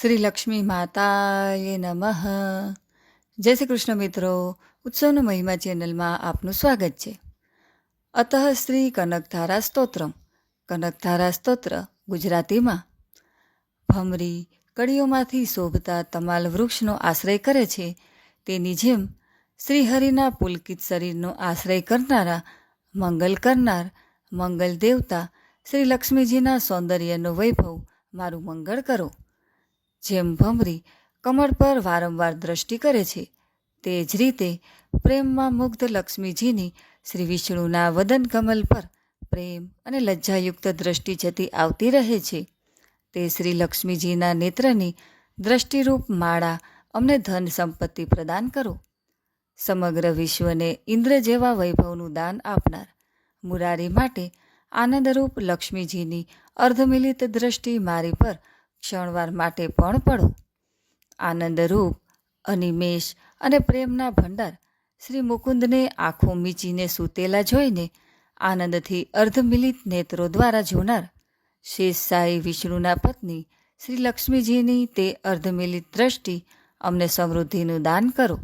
શ્રી લક્ષ્મી માતાએ નમઃ. જય શ્રી કૃષ્ણ મિત્રો, ઉત્સવનો મહિમા ચેનલમાં આપનું સ્વાગત છે. અતઃ શ્રી કનકધારા સ્તોત્રમ, કનકધારા સ્તોત્ર ગુજરાતીમાં. ભમરી કડીઓમાંથી શોભતા તમાલ વૃક્ષનો આશ્રય કરે છે. તેની જેમ શ્રીહરિના પુલકિત શરીરનો આશ્રય કરનારા, મંગલ કરનાર, મંગલ દેવતા શ્રી લક્ષ્મીજીના સૌંદર્યનો વૈભવ મારું મંગળ કરો. જેમ ભમરી કમળ પર વારંવાર દ્રષ્ટિ કરે છે, તે જ રીતે પ્રેમમાં મુગ્ધ લક્ષ્મીજીની શ્રી વિષ્ણુના વદન કમલ પર પ્રેમ અને લજ્જાયુક્ત દ્રષ્ટિ જતી આવતી રહે છે. તે શ્રી લક્ષ્મીજીના નેત્રની દ્રષ્ટિરૂપ માળા અમને ધન સંપત્તિ પ્રદાન કરો. સમગ્ર વિશ્વને ઇન્દ્ર જેવા વૈભવનું દાન આપનાર મુરારી માટે આનંદરૂપ લક્ષ્મીજીની અર્ધમિલિત દ્રષ્ટિ મારી પર ક્ષણવાર માટે પણ પડો. આનંદરૂપ અનિમેષ અને પ્રેમના ભંડાર શ્રી મુકુંદને આંખો મીચીને સૂતેલા જોઈને આનંદથી અર્ધમિલિત નેત્રો દ્વારા જોનાર શેષ વિષ્ણુના પત્ની શ્રી લક્ષ્મીજીની તે અર્ધમિલિત દ્રષ્ટિ અમને સમૃદ્ધિનું દાન કરો.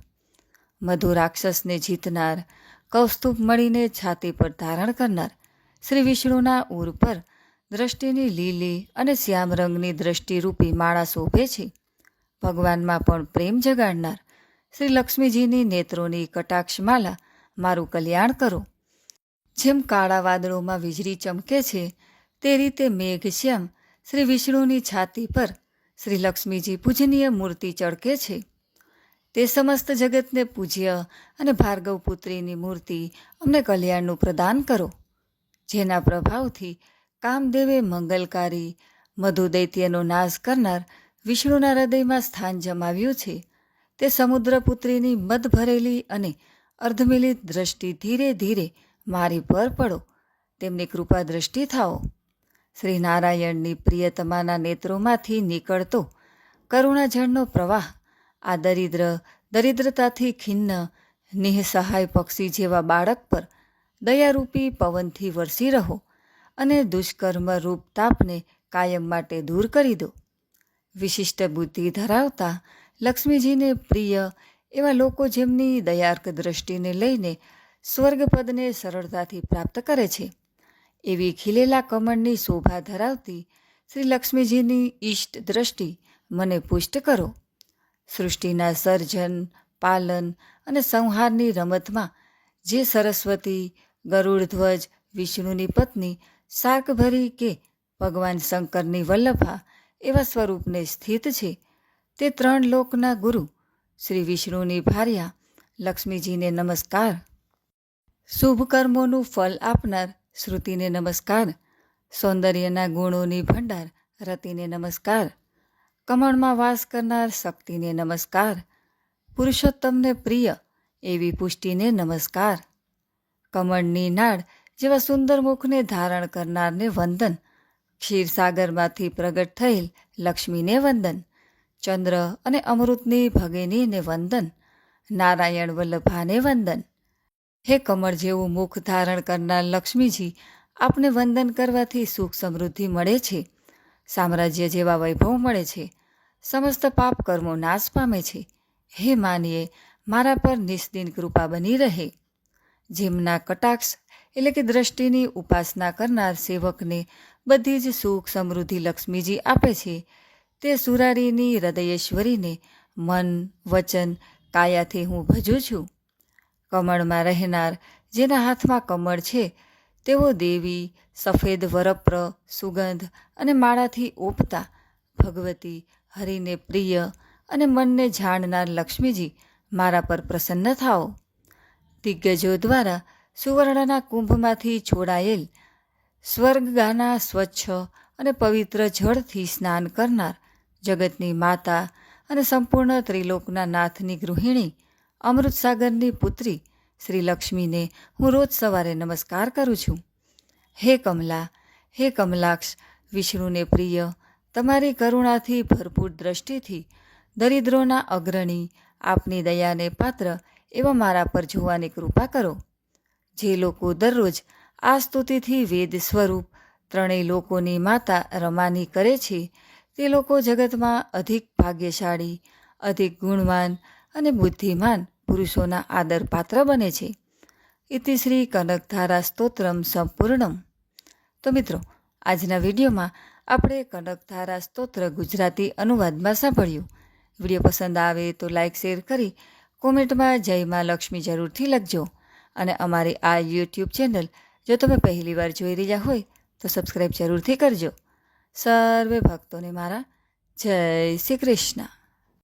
મધુ રાક્ષસને જીતનાર, કૌસ્તુભ મળીને છાતી પર ધારણ કરનાર શ્રી વિષ્ણુના ઉર પર દ્રષ્ટિની લીલી અને શ્યામ રંગની દ્રષ્ટિરૂપી માળા શોભે છે. ભગવાનમાં પણ પ્રેમ જગાડનાર શ્રી લક્ષ્મીજીની નેત્રોની કટાક્ષમાલા મારું કલ્યાણ કરો. જેમ કાળા વાદળોમાં વીજળી ચમકે છે, તે રીતે મેઘશ્યામ શ્રી વિષ્ણુની છાતી પર શ્રી લક્ષ્મીજી પૂજનીય મૂર્તિ ચળકે છે. તે સમસ્ત જગતને પૂજ્ય અને ભાર્ગવ પુત્રીની મૂર્તિ અમને કલ્યાણનું પ્રદાન કરો. જેના પ્રભાવથી કામદેવે મંગલકારી મધુદૈત્યનો નાશ કરનાર વિષ્ણુના હૃદયમાં સ્થાન જમાવ્યું છે. તે સમુદ્રપુત્રીની મદ ભરેલી અને અર્ધમિલિત દ્રષ્ટિ ધીરે ધીરે મારી પર પડો. તેમની કૃપા દ્રષ્ટિ થાઓ. શ્રી નારાયણની પ્રિયતમાના નેત્રોમાંથી નીકળતો કરુણાજળનો પ્રવાહ, આ દરિદ્ર દરિદ્રતાથી ખિન્ન, નિઃસહાય પક્ષી જેવા બાળક પર દયારૂપી પવનથી વરસી રહો. અને દુષ્કર્મ રૂપ તાપને કાયમ માટે દૂર કરી દો. વિશિષ્ટ બુદ્ધિ ધરાવતા લક્ષ્મીજીને પ્રિય એવા લોકો જેમની દયાર્ક દ્રષ્ટિને લઈને સ્વર્ગપદને સરળતાથી પ્રાપ્ત કરે છે. એવી ખીલેલા કમળની શોભા ધરાવતી શ્રી લક્ષ્મીજીની ઈષ્ટ દ્રષ્ટિ મને પુષ્ટ કરો. સૃષ્ટિના સર્જન, પાલન અને સંહારની રમતમાં જે સરસ્વતી, ગરુડધ્વજ, વિષ્ણુની પત્ની શાકભરી કે ભગવાન શંકરની વલ્લભા એવા સ્વરૂપને સ્થિત છે. તે ત્રણ લોકના ગુરુ શ્રી વિષ્ણુની ભાર્યા લક્ષ્મીજીને નમસ્કાર. શુભ કર્મોનું ફલ આપનાર શ્રુતિને નમસ્કાર. સૌંદર્યના ગુણોની ભંડાર રતિને નમસ્કાર. કમળમાં વાસ કરનાર શક્તિને નમસ્કાર. પુરુષોત્તમને પ્રિય એવી પુષ્ટિને નમસ્કાર. કમળની નાળ જેવા સુંદર મુખને ધારણ કરનારને વંદન. ક્ષીરસાગરમાંથી પ્રગટ થયેલ લક્ષ્મીને વંદન. ચંદ્ર અને અમૃતની ભગિનીને વંદન. નારાયણ વલ્લભાને વંદન. હે કમળ જેવું મુખ ધારણ કરનાર લક્ષ્મીજી, આપને વંદન કરવાથી સુખ સમૃદ્ધિ મળે છે. સામ્રાજ્ય જેવા વૈભવ મળે છે. સમસ્ત પાપ કર્મો નાશ પામે છે. હે માનીએ, મારા પર નિસ્દિન કૃપા બની રહે. જેમના કટાક્ષ એટલે કે દ્રષ્ટિની ઉપાસના કરનાર સેવકને બધી જ સુખ સમૃદ્ધિ લક્ષ્મીજી આપે છે. તે સુરારીની હૃદયેશ્વરીને મન, વચન, કાયાથી હું ભજું છું. કમળમાં રહેનાર જેના હાથમાં કમળ છે, તેઓ દેવી, સફેદ વરપ્ર, સુગંધ અને માળાથી ઓપતા ભગવતી, હરિને પ્રિય અને મનને જાણનાર લક્ષ્મીજી મારા પર પ્રસન્ન થાઓ. દિગ્ગજો દ્વારા સુવર્ણના કુંભમાંથી છોડાયેલ સ્વર્ગગાના સ્વચ્છ અને પવિત્ર જળથી સ્નાન કરનાર જગતની માતા અને સંપૂર્ણ ત્રિલોકના નાથની ગૃહિણી અમૃતસાગરની પુત્રી શ્રી લક્ષ્મીને હું રોજ સવારે નમસ્કાર કરું છું. હે કમલા, હે કમલાક્ષ, વિષ્ણુને પ્રિય, તમારી કરુણાથી ભરપૂર દ્રષ્ટિથી દરિદ્રોના અગ્રણી, આપની દયાને પાત્ર એવા મારા પર જોવાની કૃપા કરો. જે લોકો દરરોજ આ સ્તુતિથી વેદ સ્વરૂપ ત્રણેય લોકોની માતા રમાની કરે છે, તે લોકો જગતમાં અધિક ભાગ્યશાળી, અધિક ગુણવાન અને બુદ્ધિમાન પુરુષોના આદર પાત્ર બને છે. ઇતિ શ્રી કનકધારા સ્તોત્રમ સંપૂર્ણમ. તો મિત્રો, આજના વિડીયોમાં આપણે કનકધારા સ્તોત્ર ગુજરાતી અનુવાદમાં સાંભળ્યું. વીડિયો પસંદ આવે તો લાઇક શેર કરી કોમેન્ટમાં જય મા લક્ષ્મી જરૂરથી લખજો. અને અમારી આ યુટ્યુબ ચેનલ જો તમે પહેલીવાર જોઈ રહ્યા હોય તો સબસ્ક્રાઈબ જરૂરથી કરજો. સર્વે ભક્તોને મારા જય શ્રી કૃષ્ણ.